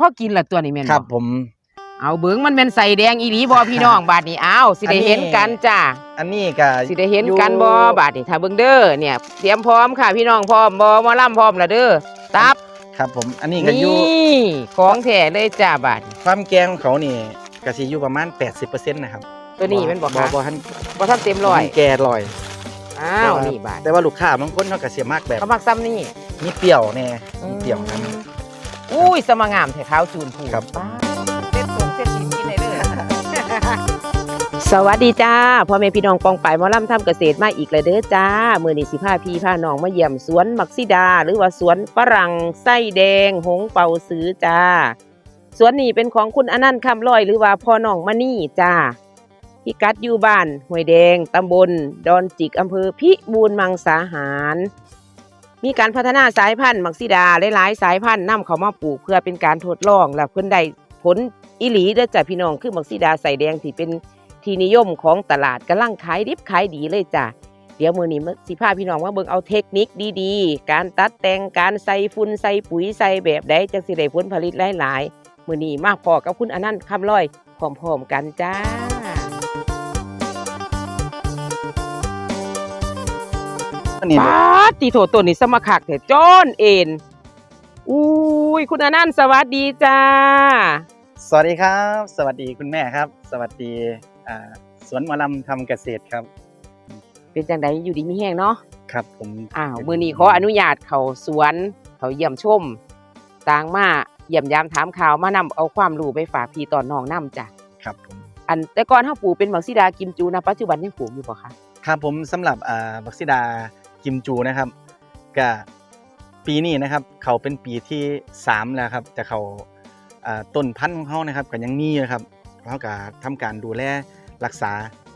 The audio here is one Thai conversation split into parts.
พ่อกินละตัวนี้แม่นครับผม เอาเบิ่งมันเป็นใส่แดงอีหลีบ่พี่น้องบาดนี้อ้าวสิได้เห็นกันจ้าอันนี้ก็สิได้เห็นกันอยู่บ่บาดนี้ถ้าเบิ่งเด้อเนี่ยเตรียมพร้อมค่ะพี่น้องพร้อมบ่หมอลำพร้อมและเด้อตับครับผมอันนี้ก็อยู่นี่ของแท้เลยจ้าบาดนี้ความแกงของเขานี่ก็สิอยู่ประมาณ 80%นะครับตัวนี้แมันบ่คะบ่ทันบ่ทันเต็มร้อยแก่ลอยอ้าวนี่บาดแต่ว่าลูกค้าบางคนเขาก็เสียมากแบบเขามักซ้ำนี่มีเปรี้ยวแน่อืมมีเปรี้ยวนั้น อุ้ยสมางามแท้ขาวจูนผูครับ ป้าเส้นสงเส้นดินกินได้เลยสวัสดีจ้าพ่อแม่พี่น้องปองไปายหมอลำทำเกษตรมาอีกแล้วเด้อจ้ามื้อนี้สิพาพี่พาน้องมาเยี่ยมสวนมักซิดา หรือว่าสวนฝรั่งไส้แดง หงเป่าซื้อจ้า สวนนี้เป็นของคุณอนันต์คำลอยหรือว่าพ่อน้องมณีจ้าพิกัดอยู่บ้านห้วยแดงตำบล ดอนจิกอำเภอพิบูลมังสาหาร มีการพัฒนาสายพันธุ์มักซิดาหลายๆสายพันธุ์นำเขามาปลูกเพื่อเป็นการทดลองและเพิ่นได้ผลอิหลีเด้อจ้ะพี่น้องคือมักซิดาใส่แดงที่เป็นที่นิยมของตลาดกำลังขายดิบขายดีเลยจ้ะเดี๋ยวมือนี้สิพาพี่น้องมาเบิ่งเอาเทคนิคดีๆ การตัดแต่งการใส่ฝุ่นใส่ปุ๋ยใส่แบบใดจังสิได้ผลผลิตหลายๆมือนี้มาพอกับคุณอนันต์คำลอยพร้อมๆกันจ้า นนี้ปาดตีโถตัวนี้สมคักเถอะจอนเอ็นอุ้ยคุณอนันต์สวัสดีจ้า สวัสดีครับ สวัสดีคุณแม่ครับ สวัสดีอ่าสวนหมอลำทำเกษตรครับ เป็นจังไดอยู่ดีมีแห้งเนาะครับผมอ้าวมือนี้ขออนุญาตเขาสวนเขาเยี่ยมชมต่างมาเยี่ยมยามถามข่าวมานำเอาความรู้ไปฝากพี่ตอนน้องนํจ้ะครับผมอันแต่ก่อนเฮาปลูกเป็นมักซิดากิมจูนะปัจจุบันยังปลูกอยู่บ่คะครับผมสำหรับอ่าบักซิดา กิมจูนะครับก็ปีนี้นะครับเขาเป็นปีที่สามแล้วครับจะเขาต้นพันธุ์ของเขานะครับก็ยังมีอยู่ครับเขาก็ทำการดูแลรักษา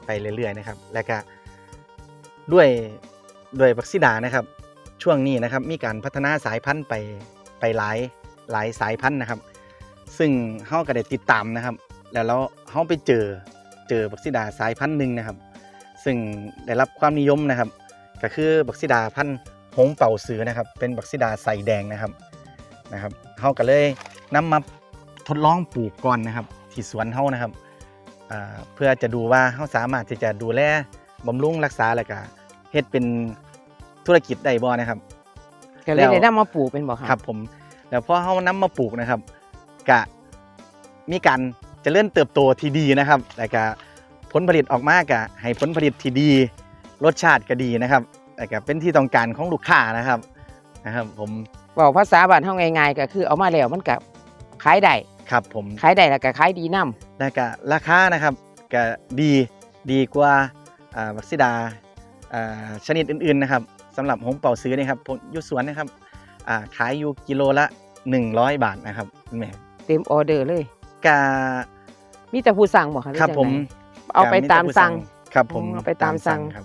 ไปเรื่อยๆนะครับ แล้วก็ด้วยด้วยบักซิดานะครับ ช่วงนี้นะครับมีการพัฒนาสายพันธุ์ไปไปหลายหลายสายพันธุ์นะครับ ซึ่งเขาก็ได้ติดตามนะครับ แล้วเราเขาไปเจอเจอบักซิดาสายพันธุ์หนึ่งนะครับ ซึ่งได้รับความนิยมนะครับ ก็คือบักซิดาพันธุ์หงเป่าสือนะครับ เป็นบักซิดาใส่แดงนะครับนะครับเขาก็เลยนำมาทดลองปลูกก่อนนะครับ ที่สวนเขานะครับอ่าเพื่อจะดูว่าเขาสามารถที่จะดูแลบำรุงรักษาแล้วก็เฮ็ดเป็นธุรกิจได้บ่นะครับก็เลยแล้วได้นำมาปลูกเป็นบ่คะครับ ผมแล้วพอเขานำมาปลูกนะครับกะมีการเจริญเติบโตที่ดีนะครับแล้วก็ผลผลิตออกมากะให้ผลผลิตที่ดี รสชาติก็ดีนะครับแล้วก็เป็นที่ต้องการของลูกค้านะครับนะครับผมเว้าภาษาบ้านเฮาง่ายๆก็คือเอามาแล้วมันก็ขายได้ครับผมขายได้แล้วก็ขายดีนํแล้วก็ราคานะครับก็ดีดีกว่าอ่าวัคซิดาอ่าชนิดอื่นๆนะครับสำหรับหงเป่าซื้อนะครับผมอยุสวนนะครับอ่าขายอยู่กิโลละ 100 บาทนะครับคุณแม่เต็มออเดอร์เลยกามีแต่ผู้สั่งบ่คะหอครับจังผมใดเอาไปตามสั่งครับผมอ๋อเอาไปตามสั่งครับ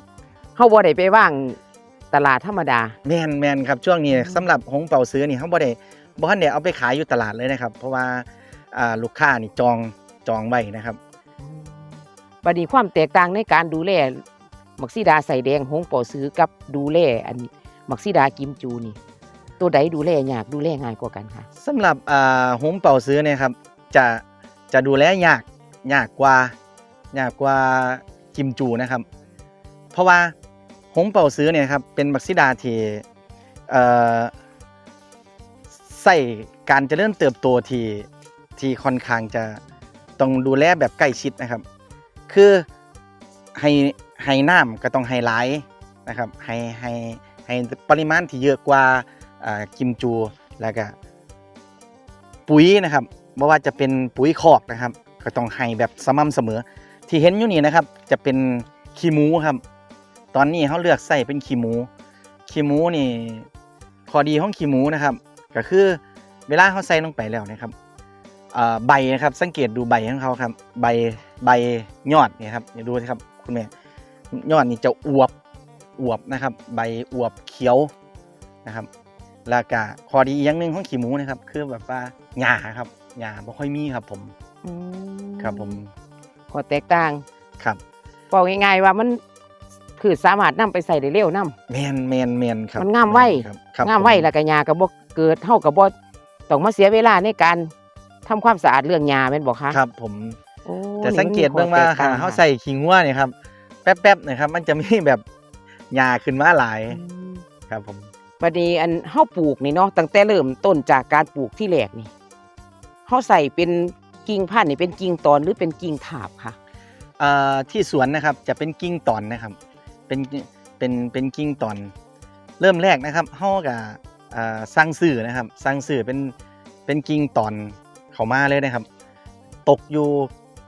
เฮาบ่ได้ไปว่างตลาดธรรมดา แมนแมนครับช่วงนี้อืมสำหรับหงเป่าซื้อนี่เขาบ่ได้บ่ทันได้เอาไปขายอยู่ตลาดเลยนะครับ เพราะว่าอ่าลูกค้านี่จองจองไว้นะครับ บัดนี้ความแตกต่างในการดูแลมักซิดาใส่แดงหงเป่าซื้อกับดูแลอันมักซิดากิมจูนี่ ตัวใดดูแลยากดูแลง่ายกว่ากันค่ะสำหรับอ่าหงเป่าซื้อเนี่ยครับจะจะดูแลยากยากกว่ายากกว่ากิมจูนะครับ เพราะว่า หงเป่าซื้อเนี่ยครับเป็นบักซิดาที่ใส่การเจริญเติบโตที่ที่ค่อนข้างจะต้องดูแลแบบใกล้ชิดนะครับ คือให้ให้น้ำก็ต้องให้หลายนะครับให้ให้ให้ปริมาณที่เยอะกว่ากิมจูแล้วก็ปุ๋ยนะครับไม่ว่าจะเป็นปุ๋ยคอกนะครับ ก็ต้องให้แบบสม่ำเสมอ ที่เห็นอยู่นี่นะครับ จะเป็นขี้หมูครับ ตอนนี้เขาเลือกใส่เป็นขี้หมู ขี้หมูนี่ข้อดีของขี้หมูนะครับ ก็คือเวลาเขาใส่ลงไปแล้วนะครับอ่าใบนะครับสังเกตดูใบของเขาครับใบใบยอดเนี่ยครับอย่าดูนะครับคุณแม่ยอดนี่จะอวบอวบนะครับ ใบอวบเขียวนะครับแล้วก็ข้อดีอีกอย่างหนึ่งของขี้หมูนะครับ คือแบบว่าหญ้าครับหญ้าไม่ค่อยมีครับผมครับผมข้อแตกต่างครับบอกง่ายๆว่ามัน คือสามารถนำไปใส่ได้เร็วนํแมนแมนแมนครับมันงามไวครับครับงามไว้ผแล้วก็ยาก็บ่เกิดเฮาก็บ่ต้องมาเสียเวลาในการทำความสะอาดเรื่องยาแม่นบ่คะครับ ผมโอ้แต่นี่สังเกตเบิ่งว่ามันมีข้อแตกหาต่งเฮาใส่ขิงวัวเนี่ยครับ แป๊บๆนะครับ มันจะมีแบบหญ้าขึ้นมาหลายอืมครับผมบัดนี้อันเฮาปลูกนี่เนาะตั้งแต่เริ่มต้นจากการปลูกที่แรกนี่เฮาใส่เป็นกิ่งพันธุ์นี่เป็นกิ่งตอนหรือเป็นกิ่งถาบค่ะเอ่อที่สวนนะครับจะเป็นกิ่งตอนนะครับ เป็นเป็นเป็นกิ่งตอน เริ่มแรกนะครับเฮากับเอ่อสร้างสื่อนะครับสร้างสื่อเป็นเป็นกิ่งตอนเข้ามาเลยนะครับ ตกอยู่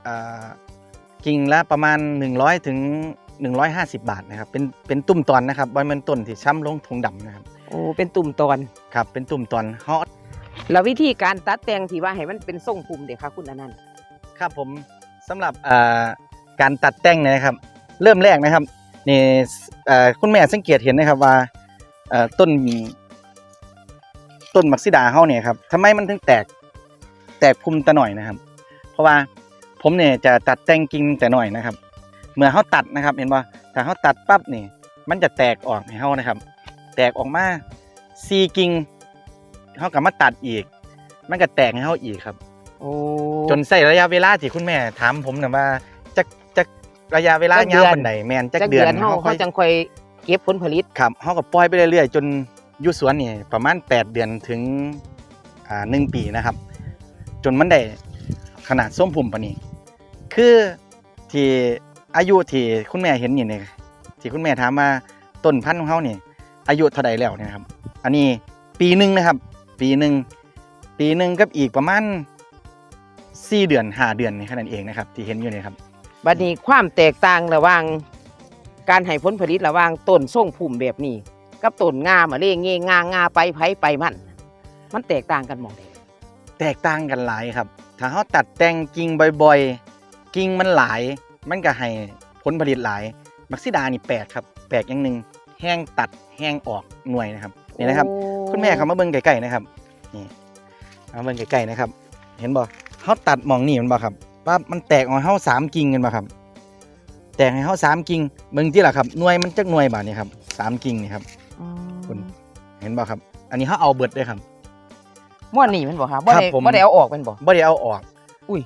เอ่อกิ่งละประมาณ 100ถึง150 บาทนะครับ เป็นเป็นตุ่มตอนนะครับบ่แม่นต้นที่ช้ำลงทงดำนะครับโอ้เป็นตุ่มตอนครับเป็นตุ่มตอนเฮาแล้ววิธีการตัดแต่งที่ว่าให้มันเป็นทรงภูมิเด้ค่ะคุณอนันต์ครับผมสำหรับเอ่อการตัดแต่งเนยนะครับ เริ่มแรกนะครับ นี่เอ่อคุณแม่สังเกตเห็นนะครับว่าเอ่อต้นต้นมักซิดาเฮาเนี่ยครับทำไมมันถึงแตกแตกพุ่มแต่หน่อยนะครับ เพราะว่าผมเนี่ยจะตัดแต่งกิ่งแต่หน่อยนะครับ เมื่อเฮาตัดนะครับ เห็นป่ะถ้าเฮาตัดปั๊บนี่มันจะแตกออกให้เฮานะครับ แตกออกมาซีกิ่งเฮากลับมาตัดอีก มันก็แตกให้เฮาอีกครับโอ้จนใส่ระยะเวลาที่คุณแม่ถามผมนะว่าจะจะ ระยะเวลาจักเดืยาอวนปานใดแม่นจักจักเดืเดืออนนเฮาค่เขาอยจังค่อยเก็บผลผลิต ครับเฮาก็ปล่อยไปเรื่อยๆ จนอยู่สวนนี่ประมาณ 8 เดือนถึงอ่า1ปีนะครับ จนมันได้ขนาดส้มพุ่มปานนี้ คือที่อายุที่คุณแม่เห็นนี่เนี่ยที่คุณแม่ถามว่าต้นพันธุ์ของเฮานี่อายุเท่าใดแล้วเนะครับ อันนี้ปีหนึ่งนะครับ ปีหนึ่งปีหนึ่งกับอีกประมาณสี่เดือนห้าเดือนนี่แค่นั้นเองนะครับ ที่เห็นอยู่เนี่ยครับ บัดนี้ความแตกต่างระหว่างการให้ผลผลิตระหว่างต้นทรงภูมิแบบนี้ กับต้นงามาเร่งเงงางงาไปไผไปมัน มันแตกต่างกันหมองใดแตกต่างกันหลายครับ ถ้าเขาตัดแต่งกิ่งบ่อยๆ กิ่งมันหลาย มันก็ให้ผลผลิตหลาย มักซิดานี่แปลกครับแปลกอย่างหนึ่งแห้งตัดแห้งออกหน่วยนะครับนี่นะครับโอ้คุณแม่เขามาเบิ่งไก่ๆนะครับนี่เอามาเบิ่งไก่ๆนะครับ เห็นบ่เขาตัดหมองนี่มันบ่ครับ ปั๊บมันแตกออกให้เฮาสามกิ่งกันบ่ครับ แตกให้เฮาสามกิ่งเบิ่งที่ล่ะครับหน่วยมันจักหน่วยบาดนี่ครับสามกิ่งนี่ครับอืมคุณเห็นบ่ครับ อันนี้เขาเอาเบิดเลยครับม่วนนี่แมันบ่คะบ่ครับได้ผมบ่ได้เอาออกแมันบ่บ่ได้เอาออก อุ้ย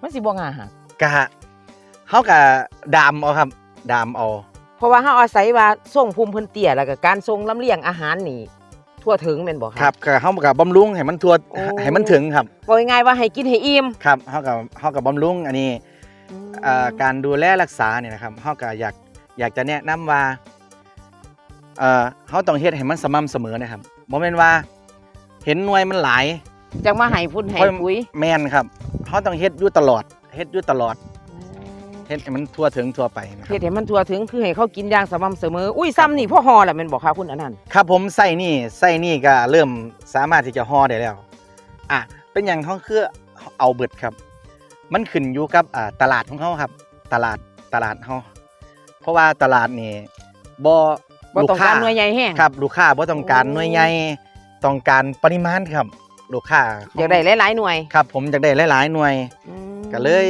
มันสิบ่งาหักกะเขากะดามเอาครับ ดามเอาเพราะว่าเฮาอาศัยว่าส่งภูมิเพิ่นเตี้ยแล้วก็การส่งลำเลียงอาหารนี่ ทั่วถึงแม่นบ่คะครับกะเขากะบำรุงให้มันทั่วโอ้ให้มันถึงครับบ่ง่ายๆว่าให้กินให้อิ่มครับเขากะเขากะบำรุงอันนี้เอ่อการดูแลรักษาเนี่ยนะครับเขากะอยากอยากจะแนะนำว่าเอ่อเขาต้องเฮ็ดให้มันสม่ำเสมอนะครับบ่แม่นว่า เห็นหน่วยมันหลาย จังมาให้พุ่นให้ค่อยปุ๋ย แม่นครับเขาต้องเฮ็ดอยู่ตลอดเฮ็ดอยู่ตลอด เฮ็ดให้มันทั่วถึงทั่วไปนะคเฮ็รัดบให้มันทั่วถึงคือให้เขากินอย่างสม่ำเสมอ อุ้ยซ้ำนี่พ่อฮอแหละแม่นบ่คะคุณอนันต์ครับผมใส่นี่ใส่นี่ก็เริ่มสามารถที่จะห่อได้แล้วอะเป็นอย่างเขาคือเอาเบิดครับ มันขึ้นอยู่กับอ่าตลาดของเขาครับ ตลาดตลาดเขาเพราะว่าตลาดนี่บ่บ่ต้องการหน่วยใหญ่แห้งครับลูกค้าบ่ต้องการโอ้หน่วยใหญ่ต้องการปริมาณครับ ลูกค้าอยากได้หลายๆหน่วยครับผมอยากได้หลายๆหน่วย อืมก็เลย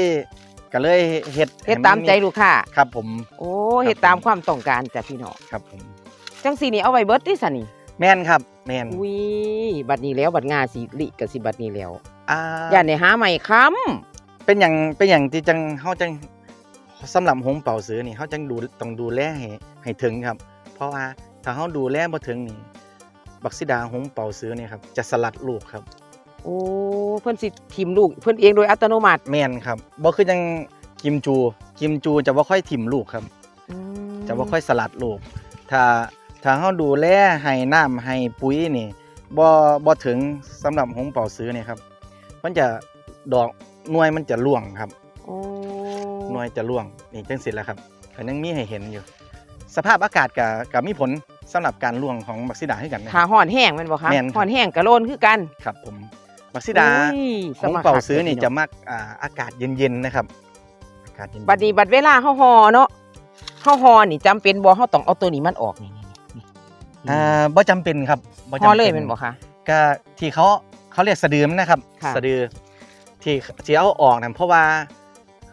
ก็เลยเฮ็ดเฮ็ดตามใจลูกค้าครับผม โอ้เฮ็ดตามความต้องการจ้ะพี่น้องครับผมจังซี่นี่เอาไว้เบิดติซะนี่แม่นครับ แม่นอุ้ยบัดนี้แล้วบัดงาสิลิก็สิบัดนี้แล้วอ่าย่านได้หาใหม่ค้ำเป็นอย่างเป็นอย่างที่จังเฮาจังสำหรับหงเป่าซื้อนี่เฮาจังดูต้องดูแลให้ให้ถึงครับ เพราะว่าถ้าเฮาดูแลบ่ถึงนี่บักซิดาหงเป่าซื้อนี่ครับจะสลัดลูกครับ โอ้เพิ่นสิทิมลูก เพิ่นเองโดยอัตโนมัติแม่นครับบ่คือจังกิมจู กิมจูจะบ่ค่อยถิ่มลูกครับ อืมจะบ่ค่อยสลัดลูก ถ้าถ้าเฮาดูแลให้น้ำให้ปุ๋ยนี่บ่บ่ถึงสำหรับหงเป่าซื้อนี่ครับ มันจะดอกหน่วยมันจะร่วงครับ โอ้หน่วยจะร่วงนี่จังสิแล้วครับก็ยังมีให้เห็นอยู่ สภาพอากาศกับกับมีผลสำหรับการร่วงของบักซิดาให้กันนะถ้าฮ้อนแห้งแม่นบ่คะแม่นครับฮ้อนแห้งก็โลนคือกัน ครับผม บักซิดาอุ้ยขสองมัครเป่าคักซื้อนี่พี่จะมักอ่าอากาศเย็นๆนะครับอากาศเย็นๆบัดนี้บัดเวลาเฮาฮอเนาะเฮาฮอนี่จำเป็นบ่เฮาต้องเอาตัวนี้มันออกนี่นี่ๆอ่าบ่จำเป็นครับบ่ๆจำฮอเป็นเลยแม่นบ่คะก็ที่เขาเขาเรียกสะดือมนะครับค่ะสะดือที่ที่เอาออกนะเพราะว่า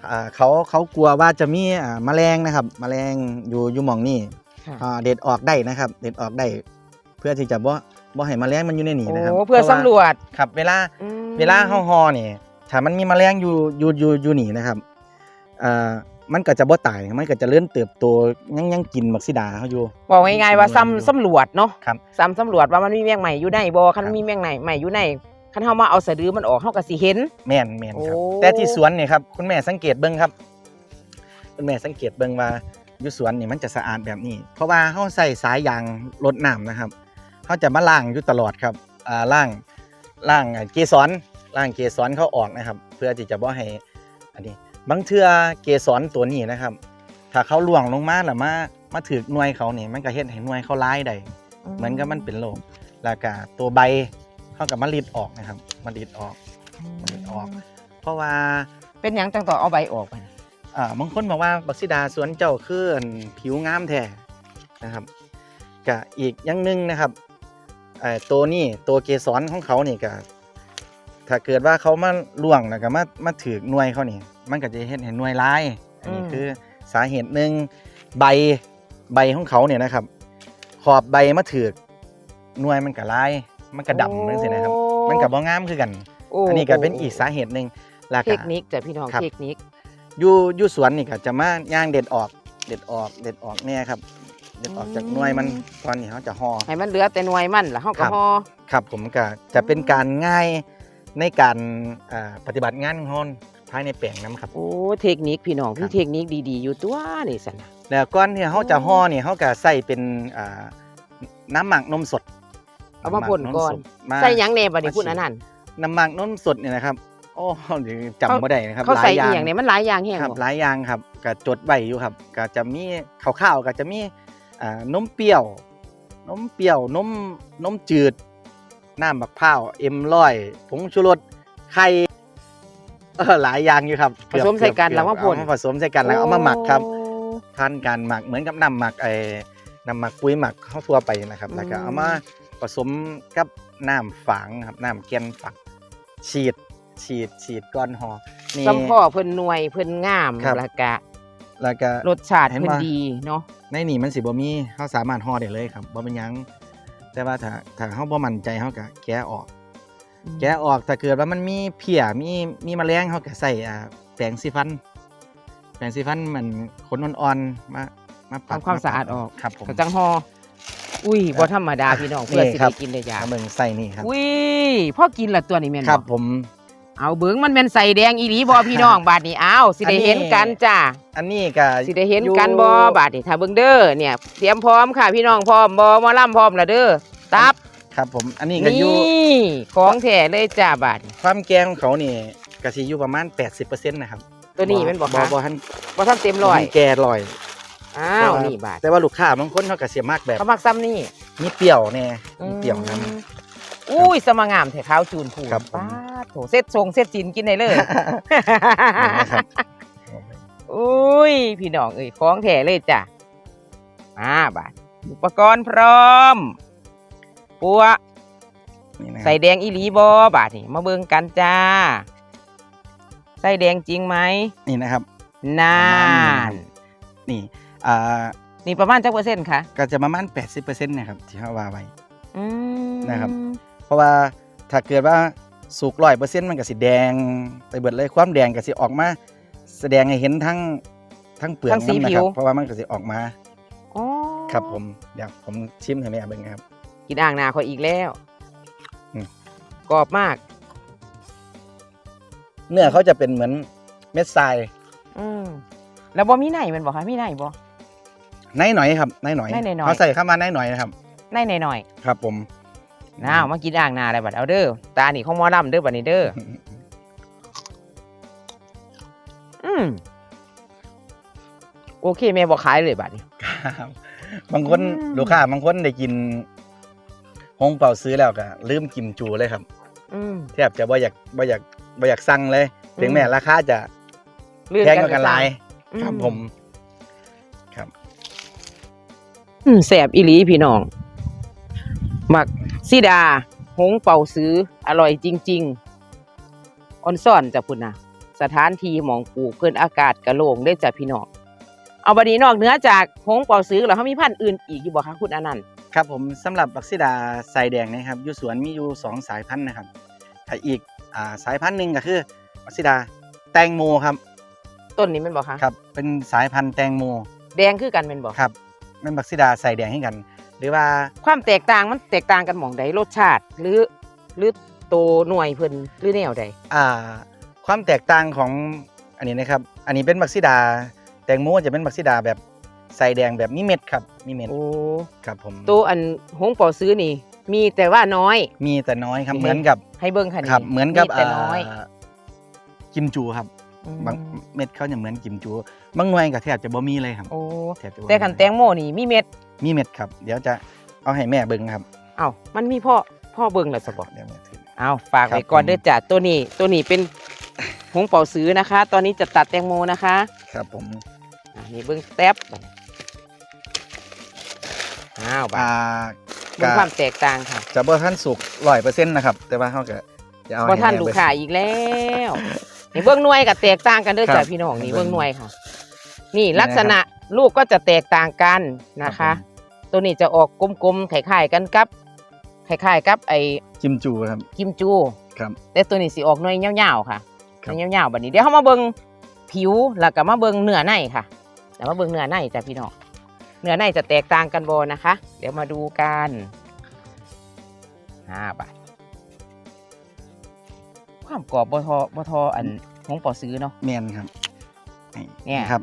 อ่าเขาเขากลัวว่าจะมีอ่าแมลงนะครับ แมลงอยู่อยู่หมองนี่ค่ะอ่าเด็ดออกได้นะครับ เด็ดออกได้ เพื่อที่จะบ่ บ่ให้แมลงมันอยู่ในนี่นะครับโอ้เพื่อพาะว่าสำรวจครับ เวลาอืมเวลาเฮาห่อนี่ถ้ามันมีแมลงอยู่อยู่อยู่อยู่นี่นะครับอ่ามันก็จะบ่ตายมันก็จะเลื่อนเติบโตยังยังกินมักซิดาเขาอยู่บอกง่ายๆว่าซ้ำสำรวจเนาะครับซ้ำสำรวจว่ามันมีแมงใหม่อยู่ในบ่คันครับมีแมงไหนใหม่อยู่ในคันเฮามาเอาสะดือมันออกเฮาก็สิเห็นแม่นแม่นครับโอ้แต่ที่สวนนี่ครับคุณแม่สังเกตเบิ่งครับ คุณแม่สังเกตเบิ่งว่าอยู่สวนนี่มันจะสะอาดแบบนี้ เพราะว่าเฮาใส่สายยางรดน้ำนะครับ เฮาจะมาล้างอยู่ตลอดครับอ่าล้างล้างเกสรล้างเกสรเขาออกนะครับ เพื่อที่จะบ่ให้อันนี้บางเทื่อเกสรตัวนี้นะครับ ถ้าเขาล่วงลงมาแล้วมามาถือหน่วยเขานี่มันก็เฮ็ดให้หน่วยเขาร้ายได้เหมือนกับมันเป็นโรคแล้วก็ตัวใบเขากับมารีดออกนะครับมารีดออกมันไม่ออก เพราะว่าเป็นหยังจังต่อเอาใบออกไปอ่าบางคนบอกว่าบักซิดาสวนเจ้าคืออั่นผิวงามแท้นะครับก็อีกอย่างหนึ่งนะครับ เอ่อตัวนี้ตัวเกสรของเขานี่ก็ถ้าเกิดว่าเขามาล่วงแล้วก็มามาถือหน่วยเขานี่ มันก็จะเห็นเห็นหน่วยลายอันนี้คือสาเหตุหนึ่งใบใบของเขาเนี่ยนะครับ ขอบใบมาถือกหน่วยมันก็ลาย มันก็ดำนั่นสินะครับ มันก็บ่งามคือกันโอ้อันนี้ก็เป็นอีกสาเหตุหนึ่งแล้วเทก็คนิคจ้ะพี่น้องครับเทคนิคอยู่อยู่สวนนี่ก็จะมาย่างเด็ดออกเด็ดออกเด็ดออกเนี่ยครับ เด็ดออกจากหน่วยมันตอนนี้เขาจะห่อให้มันเหลือแต่หน่วยมันแล้วเฮาคก็รับห่อครับผมก็จะเป็นการง่ายในการอ่าปฏิบัติงานของเราภายในแปลงน้ำครับ โอ้เทคนิคพี่น้องครัพี่บเทคนิคดีๆ อยู่ตัวนี่สั่นน่ะแล้วก่อนที่เขาจะห่อนี่เขาก็ใส่เป็นอ่าน้ำหมักนมสด เอามาพ่นก่อนำหมัสดมาใส่หยังแหน่บัดนี้มาพูดฉีดอันนั้นน้ำหมักนมสดเนี่ยนะครับโอ้เดี๋ยวจำไม่ได้นะครับเขาหลาใส่ยออีย่างหยังเนี่ยมันหลายอย่างแฮงครับบ่หลายอย่างครับก็จดไว้อยู่ครับก็จะมีข้าวๆก็จะมี อ่านมเปรี้ยวนมเปรี้ยวนมนมจืด น้ำบักพร้าวเอ็มร้อยผงชูรสไข่เออหลายอย่างอยู่ครับผสมใส่กันแล้วมาพ่นเอผสมใส่กันแล้วเอามาหมักครับโอ้พันการหมักเหมือนกับน้ำหมักไอ้น้ำหมักปุ๋ยหมักเข้าทั่วไปนะครับแล้วก็อืมเอามาผสมกับน้ำฝางครับน้ำแกนฝักฉีดฉีดฉีดก้อนหอนี่สัมพ่อเพิ่นหน่วยเพิ่นงามครับแล้วก็แล้วก็รสชาติเห็นเพิ่นว่าดีเนาะ ในนี่มันสิบ่มีเฮาสามารถห่อได้เลยครับบ่เป็นหยัง แต่ว่าถ้าถ้าเฮาบ่มั่นใจเฮาก็แกะออก แกะออกถ้าเกิดว่ามันมีเพี้ยมีมีแมลงเฮาก็ใส่อ่าแปรงสีฟัน แปรงสีฟันมันขนอ่อนๆมามาปัดทำความสะอาดออกครับผมกระจังห่ออุ้ยบ่ธรรมดาพี่น้องเพื่อนี่สิครัได้บกินได้ยากเอาเบิ่งใส่นี่ครับอุ้ยพ่อกินละตัวนี้แม่นครับบ่ผม เอาเบิ่งมันแม่นใส่แดงอีหลีบ่พี่น้องบาดนี้อ้าวสิได้อันนี้เห็นกันจ้าอันนี้ก็สิได้เห็นอยู่กันบ่บาดนี้ถ้าเบิ่งเด้อเนี่ยเตรียมพร้อมค่ะพี่น้องพร้อมบ่หมอล่ำพร้อมละเด้อตับครับผมอันนี้ก็นี่อยู่ของแท้เลยจ้าบาดนี้ความแก่ของเขานี่ก็สิอยู่ประมาณ 80%นะครับตัวนี้แม่นบ่คะบ่ทันบ่ทันเต็มร้อยบ่ทันแก่ร้อยอ้าวนี่บาดแต่ว่าลูกค้าบางคนเขาก็เสียมากแบบเขามักซ้ำนี่มีเปรี้ยวแน่มีเปรี้ยวนํอืมอุ้ยสมางามแท้ขาวจูนผูครับผมป้าด โถเซ็ตทรงเซ็ตจินกินได้เลย นะครับอุ้ย พี่น้องเอ้ยของแท้เลยจ้ะมาบาทอุปกรณ์พร้อม ปัวนี่นะครับใส่แดงอีหลีบอบาทนี่มาเบิ่งกันจ้า ใส่แดงจริงไหมนี่นะครับ นานนี่อ่านี่ประมาณจักเปอร์เซ็นต์คะก็จะประมาณ80%นะครับที่เขาว่าไว้ อืมนะครับ เพราะว่าถ้าเกิดว่า สุกร้อยเปอร์เซ็นต์มันก็สิแดงไปเบิดเลยความแดงก็สิออกมา แสดงให้เห็นทั้งทั้งเปลือกทั้งสีน้ำนะผิควรับเพราะว่ามันก็สิออกมา อ๋อครับผมเดี๋ยวผมชิมให้แม่เบิ่งครับ กินอ่างนาเขาอีกแล้วอืม กรอบมากเนื้อเขาจะเป็นเหมือนเม็ดทรายอืมแล้วบ่มีไหนมันบอกคะมีไหนบ่ ในหน่อยครับในหน่อยในหน่อยๆเขาใส่เข้ามาในหน่อยนะครับในหน่อยครับผมๆ น้าวมากินอ่างนาอะไรบัดเอาเด้อตานี่ของหมอลำเด้อบัดนี้เด้ออืมโอเคแม่บอกขายเลยบัดนี้ ครับบางคนอืม ลูกค้าบางคนได้กินฮงเป่าซื้อแล้วก็ลืมกิมจูเลยครับอืม แทบจะบ่อยากบ่อยากบ่อยากสั่งเลยถึงอืมแม้ราคาจะเลื่อนแพงกว่ากันหลายอืครับผมครับอืมแสบอีหลีพี่น้องหมัก ซิดา หงเป่าซื้อ อร่อยจริง ๆออนซ่อนจ้ะพุ่นนะสถานที่หมองปลูกเพิ่นอากาศกะโล่งได้อจ้ะพี่น้องเอาบัดนี้นอกเหนือจากหงเป่าซื้อแล้วเขามีพันธุ์อื่นอีกอยู่บ่คะคุณอนันต์ครับผมสำหรับบักซิดาใส่แดงนะครับอยู่สวนมีอยู่สองสายพันธุ์นะครับถ้าอีกอ่าสายพันธุ์หนึ่งก็คือบักซิดาแตงโมครับ ต้นนี้แมันบ่คะครับเป็นสายพันธุ์แตงโม แดงคือกันแม่นบ่ครับแม่นบักซิดาใส่แดงให้กันห รือว่าความแตกต่างมันแตกต่างกันหม่องใดรสชาติ หรือหรือโตหน่วยเพิ่นหรือแนวใดอ่า ความแตกต่างของอันนี้นะครับ อันนี้เป็นบักซิดา แตงโมจะเป็นบักซิดาแบบใส่แดงแบบมีเม็ดครับมีเม็ดโอ้ครับผมตัวอันหงเป่าซื้อนี่ มีแต่ว่าน้อย มีแต่น้อยครับมีเหมือนกับให้เบิ่งค่ะนี่ครับ เหมือนกับแต่น้อยากิมจูครับอืมบางเม็ดเขาจะเหมือนกิมจูบางหน่วยก็แทบจะบ่มีเลยครับโอ้แทบจะบ่มีแต่ขันแตงโมนี่มีเม็ด มีเม็ดครับ เดี๋ยวจะเอาให้แม่เบิ่งครับเอ้ามันมีพ่อพ่อเบิ่งแล้วสบอกเดี๋ยวแม่ถือ เอาฝากครับไว้ก่อนผม เด้อจ้ะตัวนี้ตัวนี้เป็นหงเป่าซื้อนะคะ ตอนนี้จะตัดแตงโมนะคะครับผมอ่านี่เบิ้งสเต็ปบัดนี้อ้าวบัดอ่าเบิ้งก็ความแตกต่างค่ะจะบ่ทันสุก100%นะครับ แต่ว่าเขาก็จะเอาพอให้ท่านแม่ลูกเบิ่ง ค้าอีกแล้วนี่เบิ้งหน่วยกับแตกต่างกันเด้อครัจ้ะบพี่น้องนี่เบิ่เบิ้งงหน่วยค่ะ นี่ลักษณะ ลูกก็จะแตกต่างกันนะคะ ตัวนี้จะออกกลมๆคล้ายๆกันกับคล้ายๆกับไอ้จิมจูครับกิมจูครับแต่ตัวนี้สิออกหน่วยยาวๆค่ะครับหน่วยยาวๆแบบนี้เดี๋ยวเขามาเบิ่งผิวแล้วก็มาเบิ่งเนื้อในค่ะแล้วมาเบิ่งเนื้อในจ้ะพี่น้องเนื้อในจะแตกต่างกันบ่นะคะ เดี๋ยวมาดูกันห้าบาทความกรอบบ่ทอบ่ทออันของปอซื้อเนาะแม่นครับ เนี่ยครับ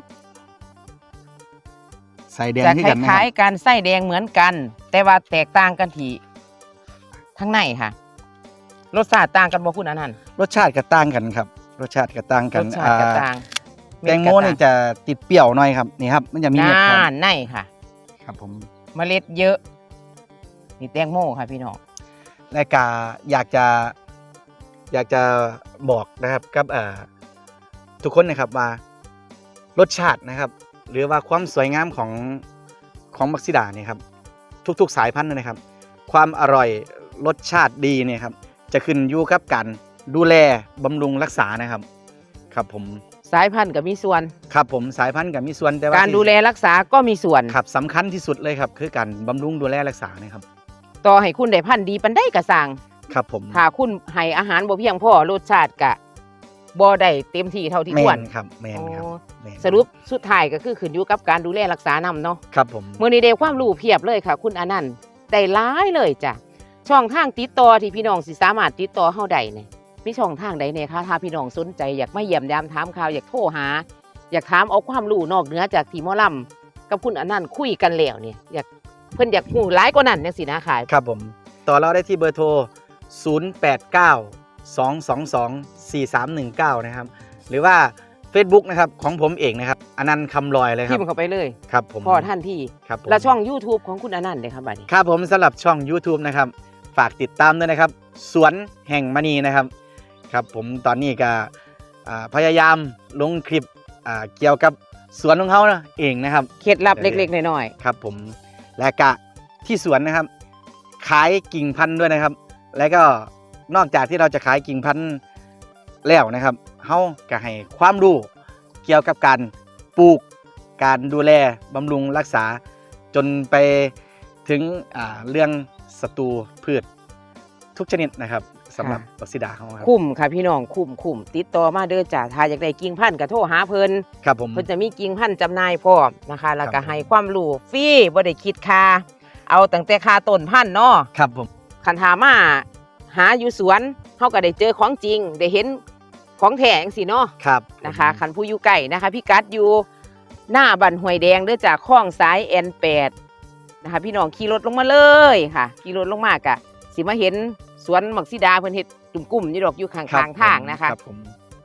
ใส่แดงจะที่คกันนะคล้ารัยบๆกันไส้แดงเหมือนกัน แต่ว่าแตกต่างกันที่ทั้งในค่ะ รสชาติต่างกันบ่คุณอันนั้นรสชาติก็ต่างกันครับ รสชาติก็ต่างกัรนสชาติก็อ่าต่างแตงโมนี่จะติดเปรี้ยวหน่อยครับนี่ครับ มันจะมีเม็ดคน่ารับในค่ะ ครับผม เมล็ดเยอะนี่แตงโมค่ะพี่น้อง และกาอยากจะอยากจะบอกนะครับกับเอ่อทุกคนนะครับว่ารสชาตินะครับ หรือว่าความสวยงามของของมักซิดาเนี่ยครับทุกๆสายพันธุ์เลยนะครับ ความอร่อยรสชาติดีเนี่ยครับจะขึ้นอยู่กับการดูแลบำรุงรักษานะครับครับผมสายพันธุ์ก็มีส่วน ครับผมสายพันธุ์กับมีส่วนแต่ว่าการดูแลรักษาก็มีส่วนครับสำคัญที่สุดเลยครับ คือการบำรุงดูแลรักษานะครับต่อให้คุณได้พันธุ์ดีปันได้กระสังครับผมถ้าคุณให้อาหารบ่เพียงพอรสชาติกะ บ่ได้เต็มที่เท่าที่แมควรนครับแมนครับอ๋อแม่นสรุปสุดท้ายก็คือขึ้นอยู่กับการดูแลรักษานำเนาะ ครับผม มื้อนี้ได้ความรู้เพียบเลยค่ะ คุณอนันต์ได้หลายเลยจ้ะช่องทางติดต่อที่พี่น้องสิสามารถติดต่อเฮาได้เนี่ยมีช่องทางใดเนี่ยคะถ้าพี่น้องสนใจอยากมาเยี่ยมยามถามข่าวอยากโทรหา อยากถามเอาความรู้นอกเหนือจากที่หมอลำกับคุณอนันต์คุยกันแล้วเนี่ยอยากเพิ่นอยากฮู้หลายกว่านั้นจังซี่นะขายครับผม ต่อเราได้ที่เบอร์โทร 089 222 4319 นะครับ หรือว่า Facebook นะครับของผมเองนะครับอนันต์คำลอยเลยคพิรับมพ์เข้าไปเลยครับผมพอท่านที่ ครับผมและช่อง YouTube ของคุณอนันต์เลยครับบัดนี้ ครับผมสำหรับช่อง YouTube นะครับ ฝากติดตามด้วยนะครับ สวนแห่งมณีนะครับครับผมตอนนี้ก็อ่าพยายามลงคลิปอ่าเกี่ยวกับสวนของเขาเองนะครับ เคล็ดลับเดี๋เล็ยวกๆน้อยครับผมและกะที่สวนนะครับ ขายกิ่งพันธุ์ด้วยนะครับ แล้วก็ นอกจากที่เราจะขายกิ่งพันธุ์แล้วนะครับเฮาก็ให้ความรู้เกี่ยวกับการปลูกการดูแลบำรุงรักษาจนไปถึงอ่าเรื่องศัตรูพืชทุกชนิดนะครับสำหรับบักซิดาเขาครับๆคุ้มค่ะพี่น้องคุ้มคุ้มติดต่อมาเด้อจ้าถ้าอยากได้กิ่งพันธุ์ก็โทรหาเพิ่นครับผมเพิ่นจะมีกิ่งพันธุ์จำหน่ายพร้อมนะคะแล้วก็ครับให้ความรู้ฟรีบ่ได้คิดค่าเอาตั้งแต่ค่าต้นพันธุ์เนาะครับผมคันถามมา หาอยู่สวนเฮาก็ได้เจอของจริง ได้เห็นของแท้จังซี่เนาะครับนะคะคันผู้อยู่ใกล้นะคะพี่กัดอยู่หน้าบันห้วยแดงเด้อจากคลองสาย N8 นะคะพี่น้องขี่รถลงมาเลยค่ะขี่รถลงมากะสิมาเห็นสวนหมักซิดาเพิ่นเฮ็ดจุ่มกุ้มอยู่ดอกอยู่ข้างครับๆทางนะคะครับผม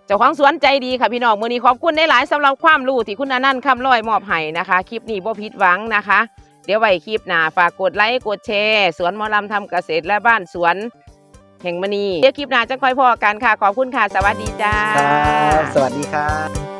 เจ้าของสวนใจดีค่ะพี่น้องมื้อนี้ขอบคุณได้หลายๆสำหรับความรู้ที่คุณอนันต์คำลอยมอบให้นะคะ คลิปนี้บ่ผิดหวังนะคะ เดี๋ยวไว้คลิปหน้าฝากกดไลค์กดแชร์ สวนหมอลำทำเกษตรและบ้านสวน แห่งมณีเดี๋ยวคลิปหน้าจะค่อยพอกันค่ะ ขอบคุณค่ะ สวัสดีจ้า ครับ สวัสดีครับ